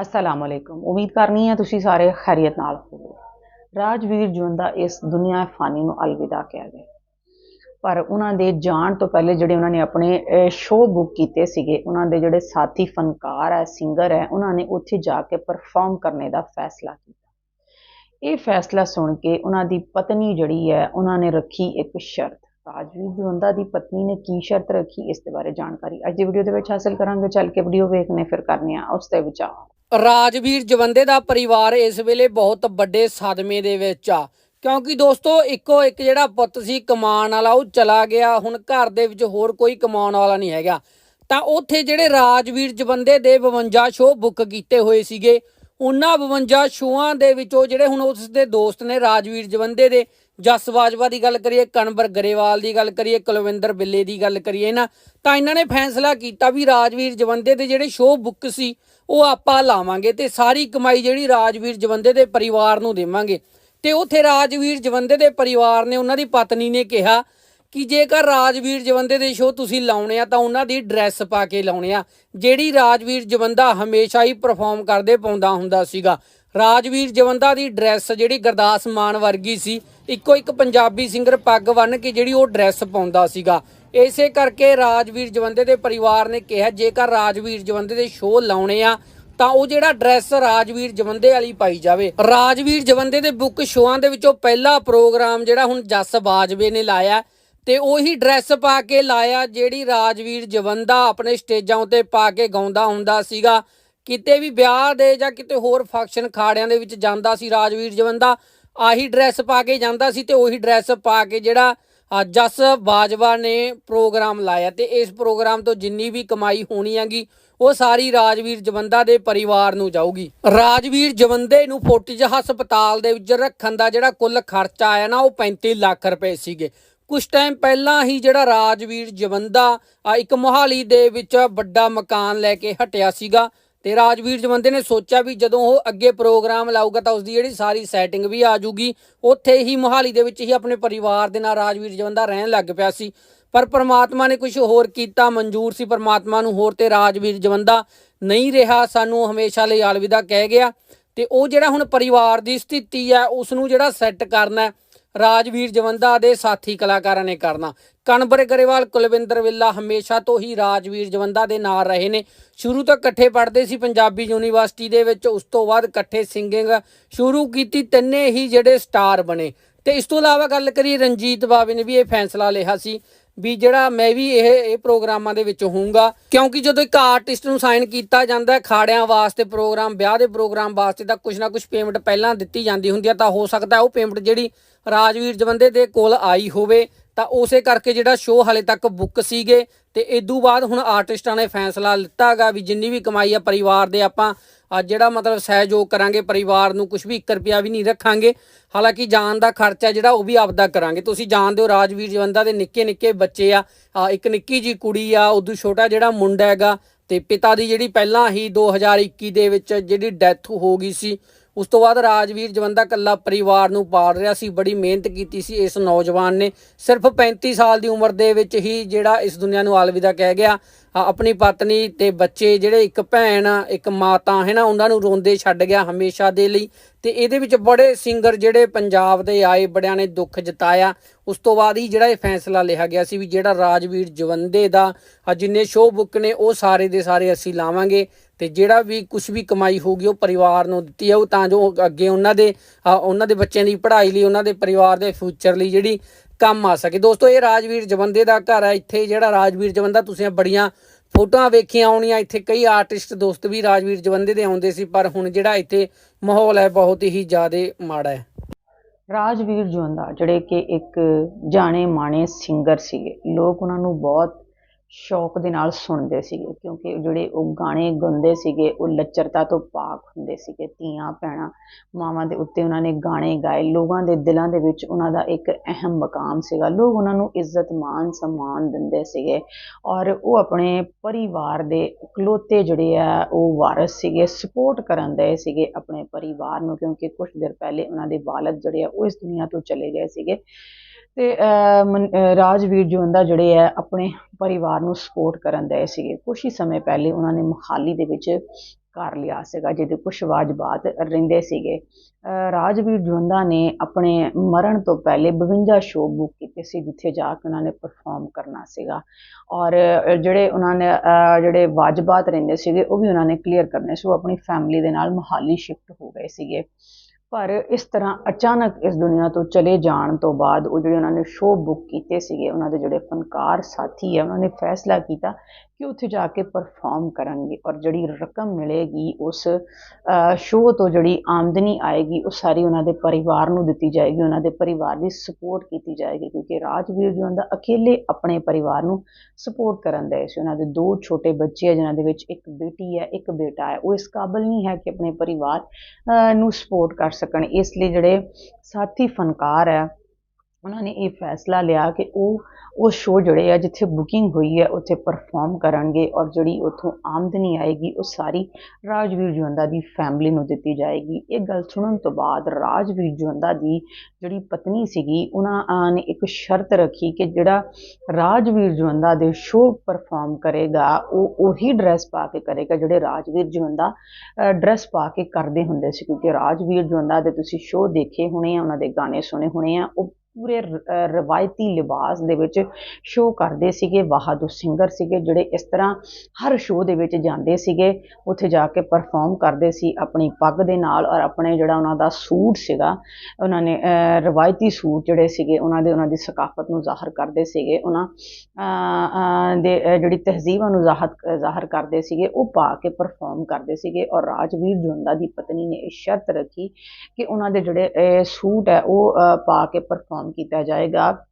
ਅਸਲਾਮ ਅਲੈਕੁਮ ਉਮੀਦ ਕਰਨੀ ਹੈ ਤੁਸੀਂ ਸਾਰੇ ਖੈਰੀਅਤ ਨਾਲ ਹੋਵੋ ਰਾਜਵੀਰ ਜਵੰਦਾ ਇਸ ਦੁਨੀਆ ਫਾਨੀ ਨੂੰ ਅਲਵਿਦਾ ਕਹਿ ਗਏ ਪਰ ਉਹਨਾਂ ਦੇ ਜਾਣ ਤੋਂ ਪਹਿਲੇ ਜਿਹੜੇ ਉਹਨਾਂ ਨੇ ਆਪਣੇ ਸ਼ੋਅ ਬੁੱਕ ਕੀਤੇ ਸੀਗੇ, ਉਹਨਾਂ ਦੇ ਜਿਹੜੇ ਸਾਥੀ ਫਨਕਾਰ ਹੈ ਸਿੰਗਰ ਹੈ, ਉਹਨਾਂ ਨੇ ਉੱਥੇ ਜਾ ਕੇ ਪਰਫਾਰਮ ਕਰਨੇ ਦਾ ਫੈਸਲਾ ਕੀਤਾ। ਇਹ ਫੈਸਲਾ ਸੁਣ ਕੇ ਉਹਨਾਂ ਦੀ ਪਤਨੀ ਜਿਹੜੀ ਹੈ, ਉਹਨਾਂ ਨੇ ਰੱਖੀ ਇੱਕ ਸ਼ਰਤ। ਰਾਜਵੀਰ ਜਵੰਦਾ ਦੀ ਪਤਨੀ ਨੇ ਕੀ ਸ਼ਰਤ ਰੱਖੀ, ਇਸ ਦੇ ਬਾਰੇ ਜਾਣਕਾਰੀ ਅੱਜ ਦੀ ਵੀਡੀਓ ਦੇ ਵਿੱਚ ਹਾਸਲ ਕਰਾਂਗੇ। ਚੱਲ ਕੇ ਵੀਡੀਓ ਵੇਖਨੇ ਫਿਰ ਕਰਨੇ ਆ ਉਸ ਦੇ ਵਿਚਾਰ। ਰਾਜਵੀਰ ਜਵੰਦੇ ਦਾ ਪਰਿਵਾਰ ਇਸ ਵੇਲੇ ਬਹੁਤ ਵੱਡੇ ਸਦਮੇ ਦੇ ਵਿੱਚ ਆ। ਕਿਉਂਕਿ ਦੋਸਤੋ, ਇੱਕੋ ਇੱਕ ਜਿਹੜਾ ਪੁੱਤ ਸੀ ਕਮਾਉਣ ਵਾਲਾ, ਉਹ ਚਲਾ ਗਿਆ। ਹੁਣ ਘਰ ਦੇ ਵਿੱਚ ਹੋਰ ਕੋਈ ਕਮਾਉਣ ਵਾਲਾ ਨਹੀਂ ਹੈਗਾ। ਤਾਂ ਉੱਥੇ ਜਿਹੜੇ ਰਾਜਵੀਰ ਜਵੰਦੇ ਦੇ 52 ਸ਼ੋਅ ਬੁੱਕ ਕੀਤੇ ਹੋਏ ਸੀਗੇ, ਉਹਨਾਂ 52 ਸ਼ੋਆਂ ਦੇ ਵਿੱਚ ਉਹ ਜਿਹੜੇ ਹੁਣ ਉਸ ਦੇ ਦੋਸਤ ਨੇ ਰਾਜਵੀਰ ਜਵੰਦੇ ਦੇ ਜਸ ਬਾਜਵਾ ਦੀ ਗੱਲ ਕਰੀਏ, ਕਨਵਰ ਗਰੇਵਾਲ ਦੀ ਗੱਲ ਕਰੀਏ, ਕੁਲਵਿੰਦਰ ਬਿੱਲੇ ਦੀ ਗੱਲ ਕਰੀਏ ਨਾ, ਤਾਂ ਇਹਨਾਂ ਨੇ ਫੈਸਲਾ ਕੀਤਾ ਵੀ ਰਾਜਵੀਰ ਜਵੰਦੇ ਦੇ ਜਿਹੜੇ ਸ਼ੋਅ ਬੁੱਕ ਸੀ, ਉਹ ਆਪਾਂ ਲਾਵਾਂਗੇ ਤੇ ਸਾਰੀ ਕਮਾਈ ਜਿਹੜੀ ਰਾਜਵੀਰ ਜਵੰਦੇ ਦੇ ਪਰਿਵਾਰ ਨੂੰ ਦੇਵਾਂਗੇ। ਤੇ ਉਥੇ ਰਾਜਵੀਰ ਜਵੰਦੇ ਦੇ ਪਰਿਵਾਰ ਨੇ ਉਹਨਾਂ ਦੀ ਪਤਨੀ ਨੇ ਕਿਹਾ ਕਿ ਜੇਕਰ ਰਾਜਵੀਰ ਜਵੰਦੇ ਦੇ ਸ਼ੋਅ ਤੁਸੀਂ ਲਾਉਣੇ ਆ, ਤਾਂ ਉਹਨਾਂ ਦੀ ਡਰੈਸ ਪਾ ਕੇ ਲਾਉਣੇ ਆ, ਜਿਹੜੀ ਰਾਜਵੀਰ ਜਵੰਦਾ ਹਮੇਸ਼ਾ ਹੀ ਪਰਫਾਰਮ ਕਰਦੇ ਪਾਉਂਦਾ ਹੁੰਦਾ ਸੀਗਾ। ਰਾਜਵੀਰ ਜਵੰਦਾ ਦੀ ਡਰੈਸ ਜਿਹੜੀ ਗਰਦਾਸ ਮਾਨ ਵਰਗੀ ਸੀ, ਇੱਕੋ ਇੱਕ ਪੰਜਾਬੀ ਸਿੰਗਰ ਪੱਗ ਬੰਨ ਕੇ ਜਿਹੜੀ ਉਹ ਡਰੈਸ ਪਾਉਂਦਾ ਸੀਗਾ। ਇਸੇ ਕਰਕੇ ਰਾਜਵੀਰ ਜਵੰਦੇ ਦੇ ਪਰਿਵਾਰ ਨੇ ਕਿਹਾ, ਜੇਕਰ ਰਾਜਵੀਰ ਜਵੰਦੇ ਦੇ ਸ਼ੋਅ ਲਾਉਣੇ ਆ, ਤਾਂ ਉਹ ਜਿਹੜਾ ਡਰੈਸ ਰਾਜਵੀਰ ਜਵੰਦੇ ਵਾਲੀ ਪਾਈ ਜਾਵੇ। ਰਾਜਵੀਰ ਜਵੰਦੇ ਦੇ ਬੁੱਕ ਸ਼ੋਆਂ ਦੇ ਵਿੱਚੋਂ ਪਹਿਲਾ ਪ੍ਰੋਗਰਾਮ ਜਿਹੜਾ ਹੁਣ ਜੱਸ ਬਾਜਵੇ ਨੇ ਲਾਇਆ, ਤੇ ਉਹੀ ਡਰੈਸ ਪਾ ਕੇ ਲਾਇਆ, ਜਿਹੜੀ ਰਾਜਵੀਰ ਜਵੰਦਾ ਆਪਣੇ ਸਟੇਜਾਂ ਉੱਤੇ ਪਾ ਕੇ ਗਾਉਂਦਾ ਹੁੰਦਾ ਸੀਗਾ। ਕਿਤੇ ਵੀ ਵਿਆਹ ਦੇ ਜਾਂ ਕਿਤੇ ਹੋਰ ਫੰਕਸ਼ਨ ਖਾੜਿਆਂ ਦੇ ਵਿੱਚ ਜਾਂਦਾ ਸੀ ਰਾਜਵੀਰ ਜਵੰਦਾ, ਆਹੀ ਡਰੈਸ ਪਾ ਕੇ ਜਾਂਦਾ ਸੀ ਤੇ ਉਹੀ ਡਰੈਸ ਪਾ ਕੇ ਜਿਹੜਾ ਜਸ ਬਾਜਵਾ ਨੇ ਪ੍ਰੋਗਰਾਮ ਲਾਇਆ ਤੇ ਇਸ ਪ੍ਰੋਗਰਾਮ ਤੋਂ ਜਿੰਨੀ ਵੀ ਕਮਾਈ ਹੋਣੀ ਹੈਗੀ, ਉਹ ਸਾਰੀ ਰਾਜਵੀਰ ਜਵੰਦਾ ਦੇ ਪਰਿਵਾਰ ਨੂੰ ਜਾਊਗੀ। ਰਾਜਵੀਰ ਜਵੰਦੇ ਨੂੰ ਫੋਟਿਜ ਹਸਪਤਾਲ ਦੇ ਵਿੱਚ ਰੱਖਣ ਦਾ ਜਿਹੜਾ ਕੁੱਲ ਖਰਚਾ ਆਇਆ ਨਾ, ਉਹ 35 ਲੱਖ ਰੁਪਏ ਸੀਗੇ। ਕੁਝ ਟਾਈਮ ਪਹਿਲਾਂ ਹੀ ਜਿਹੜਾ ਰਾਜਵੀਰ ਜਵੰਦਾ ਇੱਕ ਮੋਹਾਲੀ ਦੇ ਵਿੱਚ ਵੱਡਾ ਮਕਾਨ ਲੈ ਕੇ ਹਟਿਆ ਸੀਗਾ ਤੇ ਰਾਜਵੀਰ ਜਵੰਦੇ ਨੇ ਸੋਚਿਆ ਵੀ ਜਦੋਂ ਉਹ ਅੱਗੇ ਪ੍ਰੋਗਰਾਮ ਲਾਊਗਾ ਤਾਂ ਉਸਦੀ ਜਿਹੜੀ ਸਾਰੀ ਸੈਟਿੰਗ ਵੀ ਆ ਜੂਗੀ ਉੱਥੇ ਹੀ ਮੋਹਾਲੀ ਦੇ ਵਿੱਚ ਹੀ ਆਪਣੇ ਪਰਿਵਾਰ ਦੇ ਨਾਲ ਰਾਜਵੀਰ ਜਵੰਦਾ ਰਹਿਣ ਲੱਗ ਪਿਆ ਸੀ। ਪਰ ਪ੍ਰਮਾਤਮਾ ਨੇ ਕੁਝ ਹੋਰ ਕੀਤਾ, ਮਨਜ਼ੂਰ ਸੀ ਪ੍ਰਮਾਤਮਾ ਨੂੰ, ਹੋਰ ਤੇ ਰਾਜਵੀਰ ਜਵੰਦਾ ਨਹੀਂ ਰਿਹਾ, ਸਾਨੂੰ ਹਮੇਸ਼ਾ ਲਈ ਅਲਵਿਦਾ ਕਹਿ ਗਿਆ। ਤੇ ਉਹ ਜਿਹੜਾ ਹੁਣ ਪਰਿਵਾਰ ਦੀ ਸਥਿਤੀ ਹੈ ਉਸ ਨੂੰ ਜਿਹੜਾ ਸੈੱਟ ਕਰਨਾ ਹੈ ਰਾਜਵੀਰ ਜਵੰਦਾ ਦੇ ਸਾਥੀ ਕਲਾਕਾਰਾਂ ਨੇ ਕਰਨਾ। ਕਨਬਰ ਗਰੇਵਾਲ, ਕੁਲਵਿੰਦਰ ਵਿੱਲਾ ਹਮੇਸ਼ਾ ਤੋਂ ਹੀ ਰਾਜਵੀਰ ਜਵੰਦਾ ਦੇ ਨਾਲ ਰਹੇ ਨੇ। ਸ਼ੁਰੂ ਤੋਂ ਇਕੱਠੇ ਪੜ੍ਹਦੇ ਸੀ ਪੰਜਾਬੀ ਯੂਨੀਵਰਸਿਟੀ ਦੇ ਵਿੱਚ, ਉਸ ਤੋਂ ਬਾਅਦ ਇਕੱਠੇ ਸਿੰਗਿੰਗ ਸ਼ੁਰੂ ਕੀਤੀ, ਤਿੰਨੇ ਹੀ ਜਿਹੜੇ ਸਟਾਰ ਬਣੇ। ਤੇ ਇਸ ਤੋਂ ਇਲਾਵਾ ਗੱਲ ਕਰੀਏ ਰਣਜੀਤ ਬਾਵੇ ਨੇ ਵੀ ਇਹ ਫੈਸਲਾ ਲਿਆ ਸੀ। ਵੀ ਜਿਹੜਾ ਮੈਂ ਵੀ ਇਹ ਇਹ ਪ੍ਰੋਗਰਾਮਾਂ ਦੇ ਵਿੱਚ ਹੋਊਂਗਾ। ਕਿਉਂਕਿ ਜਦੋਂ ਇੱਕ ਆਰਟਿਸਟ ਨੂੰ ਸਾਈਨ ਕੀਤਾ ਜਾਂਦਾ ਹੈ ਖਾੜਿਆਂ ਵਾਸਤੇ ਪ੍ਰੋਗਰਾਮ, ਵਿਆਹ ਦੇ ਪ੍ਰੋਗਰਾਮ ਵਾਸਤੇ, ਤਾਂ ਕੁਝ ਨਾ ਕੁਝ ਪੇਮੈਂਟ ਪਹਿਲਾਂ ਦਿੱਤੀ ਜਾਂਦੀ ਹੁੰਦੀ ਹੈ ਤਾਂ ਹੋ ਸਕਦਾ ਉਹ ਪੇਮੈਂਟ ਜਿਹੜੀ ਰਾਜਵੀਰ ਜਵੰਦੇ ਦੇ ਕੋਲ ਆਈ ਹੋਵੇ। ਤਾਂ ਉਸੇ ਕਰਕੇ ਜਿਹੜਾ ਸ਼ੋਅ ਹਾਲੇ ਤੱਕ ਬੁੱਕ ਸੀਗੇ ਤੇ ਇਦੋਂ ਬਾਅਦ ਹੁਣ ਆਰਟਿਸਟਾਂ ਨੇ ਫੈਸਲਾ ਲਿੱਤਾਗਾ ਵੀ ਜਿੰਨੀ ਵੀ ਕਮਾਈ ਆ ਪਰਿਵਾਰ ਦੇ ਆਪਾਂ ਅੱਜ ਜਿਹੜਾ ਮਤਲਬ ਸਹਿਯੋਗ ਕਰਾਂਗੇ ਪਰਿਵਾਰ ਨੂੰ ਕੁਝ ਵੀ 1 ਰੁਪਿਆ ਵੀ ਨਹੀਂ ਰੱਖਾਂਗੇ। ਹਾਲਾਂਕਿ ਜਾਨ ਦਾ ਖਰਚਾ ਜਿਹੜਾ ਉਹ ਵੀ ਆਪਦਾ ਕਰਾਂਗੇ। ਤੁਸੀਂ ਜਾਣਦੇ ਹੋ ਰਾਜਵੀਰ ਜਵੰਦਾ ਦੇ ਨਿੱਕੇ ਨਿੱਕੇ ਬੱਚੇ ਆ ਆ, ਇੱਕ ਨਿੱਕੀ ਜੀ ਕੁੜੀ ਆ ਉਦੋਂ ਛੋਟਾ ਜਿਹੜਾ ਮੁੰਡਾ ਹੈਗਾ ਤੇ ਪਿਤਾ ਦੀ ਜਿਹੜੀ ਪਹਿਲਾਂ ਹੀ 2021 ਦੇ ਵਿੱਚ ਜਿਹੜੀ ਡੈਥ ਹੋ ਗਈ ਸੀ ਉਸ ਤੋਂ ਬਾਅਦ ਰਾਜਵੀਰ ਜਵੰਦਾ ਕੱਲਾ ਪਰਿਵਾਰ ਨੂੰ ਪਾਲ ਰਿਹਾ ਸੀ, ਬੜੀ ਮਿਹਨਤ ਕੀਤੀ ਸੀ ਇਸ ਨੌਜਵਾਨ ਨੇ। ਸਿਰਫ 35 ਸਾਲ ਦੀ ਉਮਰ ਦੇ ਵਿੱਚ ਹੀ ਜਿਹੜਾ ਇਸ ਦੁਨੀਆ ਨੂੰ ਅਲਵਿਦਾ ਕਹਿ ਗਿਆ। ਆਪਣੀ ਪਤਨੀ ਤੇ ਬੱਚੇ ਜਿਹੜੇ ਇੱਕ ਭੈਣ ਇੱਕ ਮਾਤਾ, ਹੈ ਨਾ, ਉਹਨਾਂ ਨੂੰ ਰੋਂਦੇ ਛੱਡ ਗਿਆ ਹਮੇਸ਼ਾ ਦੇ ਲਈ। ਤੇ ਇਹਦੇ ਵਿੱਚ ਬੜੇ ਸਿੰਗਰ ਜਿਹੜੇ ਪੰਜਾਬ ਦੇ ਆਏ, ਬੜਿਆਂ ਨੇ ਦੁੱਖ ਜਤਾਇਆ। ਉਸ ਤੋਂ ਬਾਅਦ ਹੀ ਜਿਹੜਾ ਇਹ ਫੈਸਲਾ ਲਿਆ ਗਿਆ ਸੀ ਵੀ ਜਿਹੜਾ ਰਾਜਵੀਰ ਜਵੰਦੇ ਦਾ ਜਿੰਨੇ ਸ਼ੋਅ ਬੁੱਕ ਨੇ, ਉਹ ਸਾਰੇ ਦੇ ਸਾਰੇ ਅਸੀਂ ਲਾਵਾਂਗੇ। ਤੇ ਜਿਹੜਾ ਵੀ ਕੁਝ ਵੀ ਕਮਾਈ ਹੋਊਗੀ, ਉਹ ਪਰਿਵਾਰ ਨੂੰ ਦਿੱਤੀ ਜਾਊ, ਤਾਂ ਜੋ ਅੱਗੇ ਉਹਨਾਂ ਦੇ ਉਹਨਾਂ ਦੇ ਬੱਚਿਆਂ ਦੀ ਪੜ੍ਹਾਈ ਲਈ, ਉਹਨਾਂ ਦੇ ਪਰਿਵਾਰ ਦੇ ਫਿਊਚਰ ਲਈ ਜਿਹੜੀ ਕੰਮ ਆ ਸਕੇ। ਦੋਸਤੋ, ਇਹ ਰਾਜਵੀਰ ਜਵੰਦੇ ਦਾ ਘਰ ਹੈ ਇੱਥੇ ਜਿਹੜਾ ਰਾਜਵੀਰ ਜਵੰਦਾ, ਤੁਸੀਂ ਬੜੀਆਂ ਫੋਟੋਆਂ ਵੇਖੀਆਂ ਆਉਣੀਆਂ ਇੱਥੇ ਕਈ ਆਰਟਿਸਟ ਦੋਸਤ ਵੀ ਰਾਜਵੀਰ ਜਵੰਦੇ ਦੇ ਆਉਂਦੇ ਸੀ, ਪਰ ਹੁਣ ਜਿਹੜਾ ਇੱਥੇ ਮਾਹੌਲ ਹੈ, ਬਹੁਤ ਹੀ ਜ਼ਿਆਦਾ ਮਾੜਾ ਹੈ। ਰਾਜਵੀਰ ਜਵੰਦਾ, ਜਿਹੜੇ ਕਿ ਇੱਕ ਜਾਣੇ ਮਾਣੇ ਸਿੰਗਰ ਸੀਗੇ। ਲੋਕ ਉਹਨਾਂ ਨੂੰ ਬਹੁਤ ਸ਼ੌਕ ਦੇ ਨਾਲ ਸੁਣਦੇ ਸੀਗੇ, ਕਿਉਂਕਿ ਜਿਹੜੇ ਉਹ ਗਾਣੇ ਗਾਉਂਦੇ ਸੀਗੇ, ਉਹ ਲੱਚਰਤਾ ਤੋਂ ਪਾਕ ਹੁੰਦੇ ਸੀਗੇ, ਧੀਆਂ, ਭੈਣਾਂ, ਮਾਵਾਂ ਦੇ ਉੱਤੇ ਉਹਨਾਂ ਨੇ ਗਾਣੇ ਗਾਏ, ਲੋਕਾਂ ਦੇ ਦਿਲਾਂ ਦੇ ਵਿੱਚ ਉਹਨਾਂ ਦਾ ਇੱਕ ਅਹਿਮ ਮਕਾਮ ਸੀਗਾ, ਲੋਕ ਉਹਨਾਂ ਨੂੰ ਇੱਜ਼ਤ ਮਾਨ ਸਨਮਾਨ ਦਿੰਦੇ ਸੀਗੇ ਔਰ ਉਹ ਆਪਣੇ ਪਰਿਵਾਰ ਦੇ ਇਕਲੌਤੇ ਜਿਹੜੇ ਆ, ਉਹ ਵਾਰਸ ਸੀਗੇ ਸਪੋਰਟ ਕਰਨ ਦੇ ਸੀਗੇ ਆਪਣੇ ਪਰਿਵਾਰ ਨੂੰ, ਕਿਉਂਕਿ ਕੁਝ ਦਿਨ ਪਹਿਲੇ ਉਹਨਾਂ ਦੇ ਵਾਲਦ ਜਿਹੜੇ ਆ, ਉਹ ਇਸ ਦੁਨੀਆ ਤੋਂ ਚਲੇ ਗਏ ਸੀਗੇ। ਤੇ ਮਨ- ਰਾਜਵੀਰ ਜਵੰਦਾ ਜਿਹੜੇ ਆ, ਆਪਣੇ ਪਰਿਵਾਰ ਨੂੰ ਸਪੋਰਟ ਕਰਨ ਦੇ ਸੀਗੇ। ਕੁਝ ਹੀ ਸਮੇਂ ਪਹਿਲੇ ਉਹਨਾਂ ਨੇ ਮੁਹਾਲੀ ਦੇ ਵਿੱਚ ਘਰ ਲਿਆ ਸੀਗਾ, ਜਿਹਦੇ ਕੁਛ ਵਾਜਬਾਤ ਰਹਿੰਦੇ ਸੀਗੇ। ਰਾਜਵੀਰ ਜਵੰਦਾ ਨੇ ਆਪਣੇ ਮਰਨ ਤੋਂ ਪਹਿਲੇ 52 ਸ਼ੋਅ ਬੁੱਕ ਕੀਤੇ ਸੀ, ਜਿੱਥੇ ਜਾ ਕੇ ਉਹਨਾਂ ਨੇ ਪਰਫਾਰਮ ਕਰਨਾ ਸੀਗਾ। ਔਰ ਜਿਹੜੇ ਉਹਨਾਂ ਨੇ ਜਿਹੜੇ ਵਾਜਬਾਤ ਰਹਿੰਦੇ ਸੀਗੇ, ਉਹ ਵੀ ਉਹਨਾਂ ਨੇ ਕਲੀਅਰ ਕਰਨੇ ਸੀ। ਉਹ ਆਪਣੀ ਫੈਮਿਲੀ ਦੇ ਨਾਲ ਮੋਹਾਲੀ ਸ਼ਿਫਟ ਹੋ ਗਏ ਸੀਗੇ। ਪਰ ਇਸ ਤਰ੍ਹਾਂ ਅਚਾਨਕ ਇਸ ਦੁਨੀਆ ਤੋਂ ਚਲੇ ਜਾਣ ਤੋਂ ਬਾਅਦ ਉਹ ਜਿਹੜੇ ਉਹਨਾਂ ਨੇ ਸ਼ੋਅ ਬੁੱਕ ਕੀਤੇ ਸੀਗੇ, ਉਹਨਾਂ ਦੇ ਜਿਹੜੇ ਫਨਕਾਰ ਸਾਥੀ ਹੈ ਉਹਨਾਂ ਨੇ ਫੈਸਲਾ ਕੀਤਾ ਕਿ ਉੱਥੇ ਜਾ ਕੇ ਪਰਫਾਰਮ ਕਰਨਗੇ ਔਰ ਜਿਹੜੀ ਰਕਮ ਮਿਲੇਗੀ ਉਸ ਸ਼ੋਅ ਤੋਂ ਜਿਹੜੀ ਆਮਦਨੀ ਆਏਗੀ ਉਹ ਸਾਰੀ ਉਹਨਾਂ ਦੇ ਪਰਿਵਾਰ ਨੂੰ ਦਿੱਤੀ ਜਾਏਗੀ, ਉਹਨਾਂ ਦੇ ਪਰਿਵਾਰ ਦੀ ਸਪੋਰਟ ਕੀਤੀ ਜਾਏਗੀ ਕਿਉਂਕਿ ਰਾਜਵੀਰ ਜੀ ਦਾ ਅਕੇਲੇ ਆਪਣੇ ਪਰਿਵਾਰ ਨੂੰ ਸਪੋਰਟ ਕਰਨ ਦੇ ਸੀ। ਉਹਨਾਂ ਦੇ ਦੋ ਛੋਟੇ ਬੱਚੇ ਹੈ ਜਿਨ੍ਹਾਂ ਦੇ ਵਿੱਚ ਇੱਕ ਬੇਟੀ ਹੈ, ਇੱਕ ਬੇਟਾ ਹੈ। ਉਹ ਇਸ ਕਾਬਲ ਨਹੀਂ ਹੈ ਕਿ ਆਪਣੇ ਪਰਿਵਾਰ ਨੂੰ ਸਪੋਰਟ ਕਰ ਸਕਣ। ਇਸ ਲਈ ਜਿਹੜੇ ਸਾਥੀ ਫਨਕਾਰ ਹੈ ਉਹਨਾਂ ਨੇ ਇਹ ਫੈਸਲਾ ਲਿਆ ਕਿ ਉਹ ਉਹ ਸ਼ੋਅ ਜਿਹੜੇ ਆ, ਜਿੱਥੇ ਬੁਕਿੰਗ ਹੋਈ ਹੈ, ਉੱਥੇ ਪਰਫਾਰਮ ਕਰਨਗੇ ਔਰ ਜਿਹੜੀ ਉੱਥੋਂ ਆਮਦਨੀ ਆਏਗੀ, ਉਹ ਸਾਰੀ ਰਾਜਵੀਰ ਜਵੰਦਾ ਦੀ ਫੈਮਿਲੀ ਨੂੰ ਦਿੱਤੀ ਜਾਏਗੀ। ਇਹ ਗੱਲ ਸੁਣਨ ਤੋਂ ਬਾਅਦ ਰਾਜਵੀਰ ਜਵੰਦਾ ਦੀ ਜਿਹੜੀ ਪਤਨੀ ਸੀਗੀ, ਉਹਨਾਂ ਨੇ ਇੱਕ ਸ਼ਰਤ ਰੱਖੀ ਕਿ ਜਿਹੜਾ ਰਾਜਵੀਰ ਜਵੰਦਾ ਦੇ ਸ਼ੋਅ ਪਰਫਾਰਮ ਕਰੇਗਾ, ਉਹ ਉਹੀ ਡਰੈਸ ਪਾ ਕੇ ਕਰੇਗਾ ਜਿਹੜੇ ਰਾਜਵੀਰ ਜਵੰਦਾ ਡਰੈਸ ਪਾ ਕੇ ਕਰਦੇ ਹੁੰਦੇ ਸੀ। ਕਿਉਂਕਿ ਰਾਜਵੀਰ ਜਵੰਦਾ ਦੇ ਤੁਸੀਂ ਸ਼ੋਅ ਦੇਖੇ ਹੋਣੇ ਆ, ਉਹਨਾਂ ਦੇ ਗਾਣੇ ਸੁਣੇ ਹੋਣੇ ਆ, ਉਹ ਪੂਰੇ ਰ- ਰਵਾਇਤੀ ਲਿਬਾਸ ਦੇ ਵਿੱਚ ਸ਼ੋਅ ਕਰਦੇ ਸੀਗੇ, ਬਹਾਦੁਰ ਸਿੰਗਰ ਸੀਗੇ, ਜਿਹੜੇ ਇਸ ਤਰ੍ਹਾਂ ਹਰ ਸ਼ੋਅ ਦੇ ਵਿੱਚ ਜਾਂਦੇ ਸੀਗੇ, ਉੱਥੇ ਜਾ ਕੇ ਪਰਫਾਰਮ ਕਰਦੇ ਸੀ ਆਪਣੀ ਪੱਗ ਦੇ ਨਾਲ ਔਰ ਆਪਣੇ ਜਿਹੜਾ ਉਹਨਾਂ ਦਾ ਸੂਟ ਸੀਗਾ, ਉਹਨਾਂ ਨੇ ਰਵਾਇਤੀ ਸੂਟ ਜਿਹੜੇ ਸੀਗੇ, ਉਹਨਾਂ ਦੇ, ਉਹਨਾਂ ਦੀ ਸਕਾਫਤ ਨੂੰ ਜ਼ਾਹਰ ਕਰਦੇ ਸੀਗੇ, ਉਹਨਾਂ ਦੇ ਜਿਹੜੀ ਤਹਿਜ਼ੀਬਾਂ ਨੂੰ ਜ਼ਾਹਰ ਜ਼ਾਹਰ ਕਰਦੇ ਸੀਗੇ, ਉਹ ਪਾ ਕੇ ਪਰਫਾਰਮ ਕਰਦੇ ਸੀਗੇ ਔਰ ਰਾਜਵੀਰ ਜਵੰਦਾ ਦੀ ਪਤਨੀ ਨੇ ਇਹ ਸ਼ਰਤ ਰੱਖੀ ਕਿ ਉਹਨਾਂ ਦੇ ਜਿਹੜੇ ਸੂਟ ਹੈ, ਉਹ ਪਾ ਕੇ ਪਰਫਾਰਮ ਕੀਤਾ ਜਾਏਗਾ।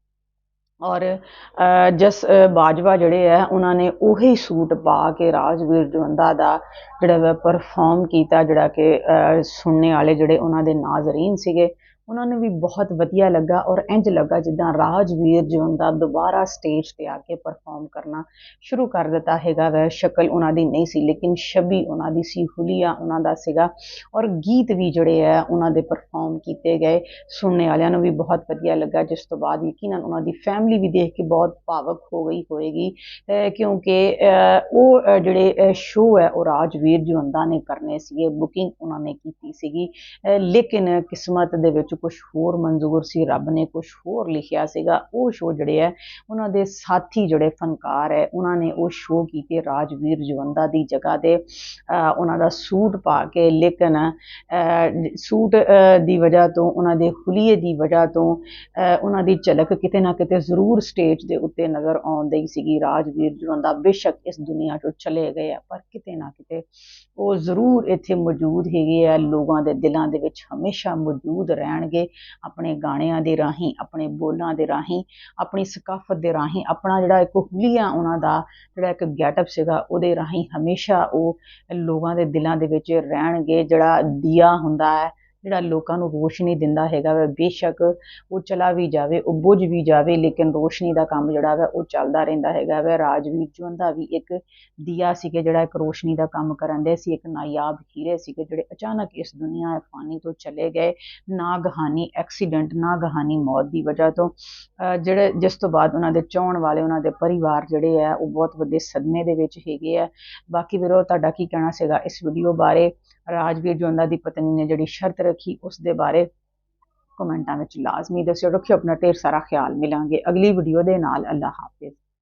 ਔਰ ਅਹ, ਜਸ ਬਾਜਵਾ ਜਿਹੜੇ ਹੈ ਉਹਨਾਂ ਨੇ ਉਹੀ ਸੂਟ ਪਾ ਕੇ ਰਾਜਵੀਰ ਜਵੰਦਾ ਦਾ ਜਿਹੜਾ ਵਾ ਪਰਫਾਰਮ ਕੀਤਾ ਜਿਹੜਾ ਕਿ ਅਹ, ਸੁਣਨੇ ਵਾਲੇ ਜਿਹੜੇ ਉਹਨਾਂ ਦੇ ਨਾਜ਼ਰੀਨ ਸੀਗੇ ਉਹਨਾਂ ਨੂੰ ਵੀ ਬਹੁਤ ਵਧੀਆ ਲੱਗਾ ਔਰ ਇੰਜ ਲੱਗਾ ਜਿੱਦਾਂ ਰਾਜਵੀਰ ਜਵੰਦਾ ਦੁਬਾਰਾ ਸਟੇਜ ਤੇ ਆ ਕੇ ਪਰਫਾਰਮ ਕਰਨਾ ਸ਼ੁਰੂ ਕਰ ਦਿੱਤਾ ਹੈਗਾ ਵੈ। ਸ਼ਕਲ ਉਹਨਾਂ ਦੀ ਨਹੀਂ ਸੀ, ਲੇਕਿਨ ਛਵੀ ਉਹਨਾਂ ਦੀ ਸੀ, ਹੁਲੀਆ ਉਹਨਾਂ ਦਾ ਸੀਗਾ ਔਰ ਗੀਤ ਵੀ ਜਿਹੜੇ ਆ ਉਹਨਾਂ ਦੇ ਪਰਫਾਰਮ ਕੀਤੇ ਗਏ। ਸੁਣਨੇ ਵਾਲਿਆਂ ਨੂੰ ਵੀ ਬਹੁਤ ਵਧੀਆ ਲੱਗਾ, ਜਿਸ ਤੋਂ ਬਾਅਦ ਯਕੀਨਨ ਉਹਨਾਂ ਦੀ ਫੈਮਿਲੀ ਵੀ ਦੇਖ ਕੇ ਬਹੁਤ ਭਾਵਕ ਹੋ ਗਈ ਹੋਏਗੀ। ਕਿਉਂਕਿ ਉਹ ਜਿਹੜੇ ਸ਼ੋਅ ਹੈ, ਉਹ ਰਾਜਵੀਰ ਜਵੰਦਾ ਨੇ ਕਰਨੇ ਸੀਗੇ ਬੁਕਿੰਗ ਉਹਨਾਂ ਨੇ ਕੀਤੀ ਸੀਗੀ। ਲੇਕਿਨ ਕਿਸਮਤ ਦੇ ਵਿੱਚ ਕੁਝ ਹੋਰ ਮਨਜ਼ੂਰ ਸੀ, ਰੱਬ ਨੇ ਕੁਝ ਹੋਰ ਲਿਖਿਆ ਸੀਗਾ, ਉਹ ਸ਼ੋਅ ਜਿਹੜੇ ਹੈ, ਉਹਨਾਂ ਦੇ ਸਾਥੀ ਜਿਹੜੇ ਫਨਕਾਰ ਹੈ, ਉਹਨਾਂ ਨੇ ਉਹ ਸ਼ੋਅ ਕੀਤੇ ਰਾਜਵੀਰ ਜਵੰਦਾ ਦੀ ਜਗ੍ਹਾ ਤੇ। ਉਹਨਾਂ ਦਾ ਸੂਟ ਪਾ ਕੇ, ਲੇਕਿਨ ਸੂਟ ਦੀ ਵਜ੍ਹਾ ਤੋਂ, ਉਹਨਾਂ ਦੇ ਹੁਲੀਏ ਦੀ ਵਜ੍ਹਾ ਤੋਂ ਉਹਨਾਂ ਦੀ ਝਲਕ ਕਿਤੇ ਨਾ ਕਿਤੇ ਜ਼ਰੂਰ ਸਟੇਜ ਦੇ ਉੱਤੇ ਨਜ਼ਰ ਆਉਂਦੀ ਸੀਗੀ। ਰਾਜਵੀਰ ਜਵੰਦਾ ਬੇਸ਼ੱਕ ਇਸ ਦੁਨੀਆ ਤੋਂ ਚਲੇ ਗਏ ਆ, ਪਰ ਕਿਤੇ ਨਾ ਕਿਤੇ ਉਹ ਜ਼ਰੂਰ ਇੱਥੇ ਮੌਜੂਦ ਹੈਗੇ ਆ, ਲੋਕਾਂ ਦੇ ਦਿਲਾਂ ਦੇ ਵਿੱਚ ਹਮੇਸ਼ਾ ਮੌਜੂਦ ਰਹਿਣ ਰਹਿਣਗੇ ਆਪਣੇ ਗਾਣਿਆਂ ਦੇ ਰਾਹੀਂ, ਆਪਣੇ ਬੋਲਾਂ ਦੇ ਰਾਹੀਂ, ਆਪਣੀ ਸਕਾਫਤ ਦੇ ਰਾਹੀਂ, ਆਪਣਾ ਜਿਹੜਾ ਇੱਕ ਹੁਲੀਆ ਉਹਨਾਂ ਦਾ ਜਿਹੜਾ ਇੱਕ ਗੈਟਅਪ ਸੀਗਾ ਉਹਦੇ ਰਾਹੀਂ ਹਮੇਸ਼ਾ ਉਹ ਲੋਕਾਂ ਦੇ ਦਿਲਾਂ ਦੇ ਵਿੱਚ ਰਹਿਣਗੇ, ਜਿਹੜਾ ਦੀਆ ਹੁੰਦਾ ਹੈ ਜਿਹੜਾ ਲੋਕਾਂ ਨੂੰ ਰੋਸ਼ਨੀ ਦਿੰਦਾ ਹੈਗਾ ਵਾ, ਬੇਸ਼ੱਕ ਉਹ ਚਲਾ ਵੀ ਜਾਵੇ, ਉਹ ਬੁਝ ਵੀ ਜਾਵੇ, ਲੇਕਿਨ ਰੋਸ਼ਨੀ ਦਾ ਕੰਮ ਜਿਹੜਾ ਵਾ, ਉਹ ਚੱਲਦਾ ਰਹਿੰਦਾ ਹੈਗਾ ਵਾ। ਰਾਜਵੀਰ ਜਵੰਦਾ ਵੀ ਇੱਕ ਦੀਆ ਸੀਗੇ, ਜਿਹੜਾ ਇੱਕ ਰੋਸ਼ਨੀ ਦਾ ਕੰਮ ਕਰਨ ਦੇ ਸੀ, ਇੱਕ ਨਾਯਾਬ ਹੀਰੇ ਸੀਗੇ, ਜਿਹੜੇ ਅਚਾਨਕ ਇਸ ਦੁਨੀਆ ਫਾਨੀ ਤੋਂ ਚਲੇ ਗਏ। ਨਾ ਨਾਗਹਾਨੀ ਐਕਸੀਡੈਂਟ ਨਾ ਗਹਾਨੀ ਮੌਤ ਦੀ ਵਜ੍ਹਾ ਤੋਂ ਜਿਹੜੇ ਜਿਸ ਤੋਂ ਬਾਅਦ ਉਹਨਾਂ ਦੇ ਚਾਹਣ ਵਾਲੇ, ਉਹਨਾਂ ਦੇ ਪਰਿਵਾਰ ਜਿਹੜੇ ਆ, ਉਹ ਬਹੁਤ ਵੱਡੇ ਸਦਮੇ ਦੇ ਵਿੱਚ ਹੈਗੇ ਆ। ਬਾਕੀ ਵੀਰੋ, ਤੁਹਾਡਾ ਕੀ ਕਹਿਣਾ ਸੀਗਾ ਇਸ ਵੀਡੀਓ ਬਾਰੇ? ਰਾਜਵੀਰ ਜਵੰਦਾ ਦੀ ਪਤਨੀ ਨੇ ਜਿਹੜੀ ਸ਼ਰਤ ਰੱਖੀ, ਉਸ ਦੇ ਬਾਰੇ ਕਮੈਂਟਾਂ ਵਿੱਚ ਲਾਜ਼ਮੀ ਦੱਸਿਓ। ਰੱਖਿਓ ਆਪਣਾ ਢੇਰ ਸਾਰਾ ਖਿਆਲ। ਮਿਲਾਂਗੇ ਅਗਲੀ ਵੀਡੀਓ ਦੇ ਨਾਲ। ਅੱਲਾ ਹਾਫਿਜ਼।